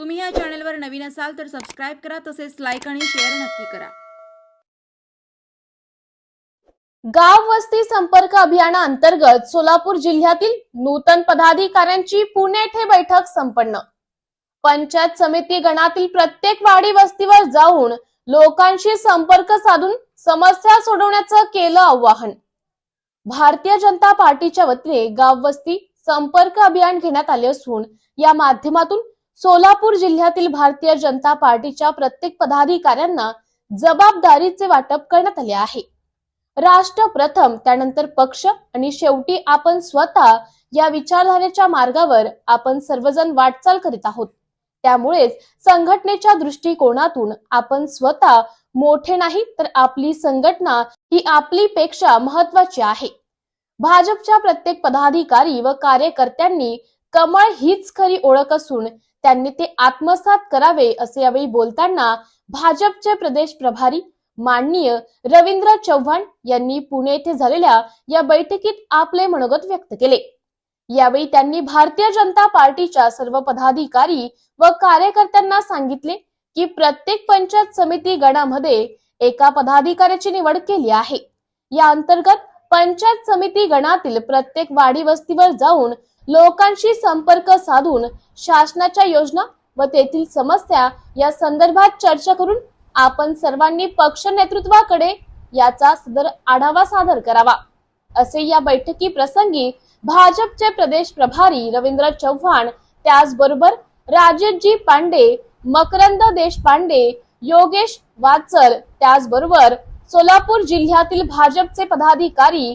तुम्ही या चॅनलवर नवीन असाल तर सबस्क्राईब करा तसेच लाईक आणि शेअर नक्की करा. गाव वस्ती संपर्क अभियाना अंतर्गत सोलापूर जिल्ह्यातील नूतन पदाधिकाऱ्यांची पुणे येथे बैठक संपन्न. पंचायत समिती गणातील प्रत्येक वाडी वस्तीवर जाऊन लोकांशी संपर्क साधून समस्या सोडवण्याचं केलं आवाहन. भारतीय जनता पार्टीच्या वतीने गाव वस्ती संपर्क अभियान घेण्यात आले असून या माध्यमातून सोलापूर जिल्ह्यातील भारतीय जनता पार्टीच्या प्रत्येक पदाधिकाऱ्यांना जबाबदारीचे वाटप करण्यात आले आहे. राष्ट्र प्रथम त्यानंतर पक्ष आणि शेवटी आपण स्वतः या विचारधारेच्या मार्गावर आपण सर्वजण वाटचाल करीत आहोत. त्यामुळेच संघटनेच्या दृष्टिकोनातून आपण स्वतः मोठे नाही तर आपली संघटना ही आपली पेक्षा महत्वाची आहे. भाजपच्या प्रत्येक पदाधिकारी व कार्यकर्त्यांनी कमळ हीच खरी ओळख असून त्यांनी ते आत्मसात करावे असे यावेळी बोलताना भाजपचे प्रदेश प्रभारी माननीय रवींद्र चव्हाण यांनी पुणे येथे झालेल्या या बैठकीत आपले मनोगत व्यक्त केले. यावेळी त्यांनी भारतीय जनता पार्टीच्या सर्व पदाधिकारी व कार्यकर्त्यांना सांगितले की प्रत्येक पंचायत समिती गणामध्ये एका पदाधिकाऱ्याची निवड केली आहे. या अंतर्गत पंचायत समिती गणातील प्रत्येक वाडी वस्तीवर जाऊन लोकांशी संपर्क साधून शासनाच्या योजना व तेथील समस्या या संदर्भात चर्चा करून आपण सर्वांनी पक्ष नेतृत्वाकडे याचा सदर आढावा सादर करावा. असे या बैठकी प्रसंगी भाजपचे प्रदेश प्रभारी रवींद्र चव्हाण त्याचबरोबर राजेशजी पांडे मकरंद देशपांडे योगेश वाचल त्याचबरोबर सोलापूर जिल्ह्यातील भाजपचे पदाधिकारी